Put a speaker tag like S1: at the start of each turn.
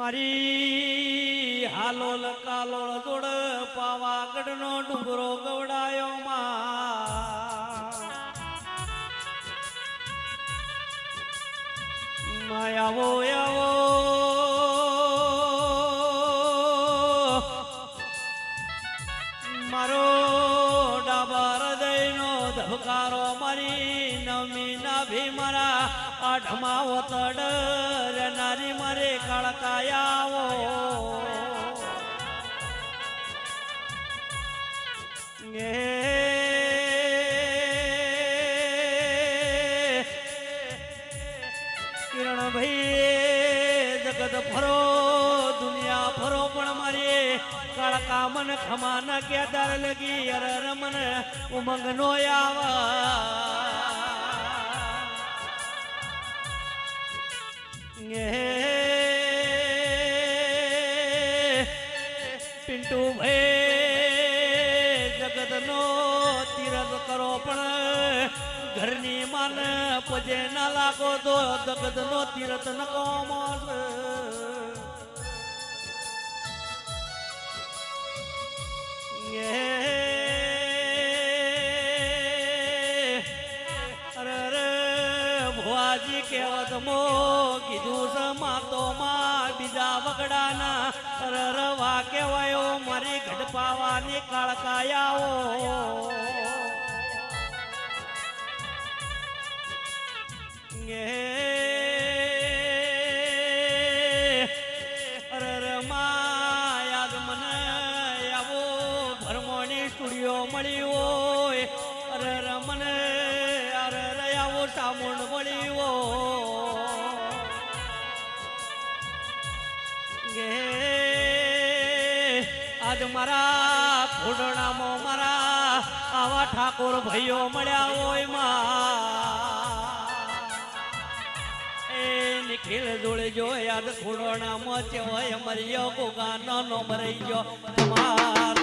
S1: મારી હાલોલ કાલોળ જોડ પાવાગઢનો ડુંગરો ગવડાયો માયાવો આવો. મારો ધબકારો મારી નમી નાભી મારા આઠમા વતડ નારી મારે કાળકાયાવો કાળકા મન ખમા ન કેદાર લગી અર રમન ઉમંગ નો આવા પિન્ટુ ભાઈ જગત નો તીરથ કરો પણ ઘરની માન પજે ના લાગો તો જગત નો તીરથ નકો કોમોસ ભુવાજી કહેવત મો કીધું છે માતો માં બીજા વગડાના રરવા કહેવાયો, મારી ગઢપાવાની કાળકાયાઓ. સ્ટુડિયો મળી હોય. અરે રમને અરે રયાવો સામુંડ મળી ગે આજ મારા ફૂડણામાં મારા આવા ઠાકોર ભાઈઓ મળ્યા હોયમાં. એ નિખિલ જોડે જો યાદ ખોડોણામાં છે હોય મરિયો ગોગા નો મરી ગયો. તમાર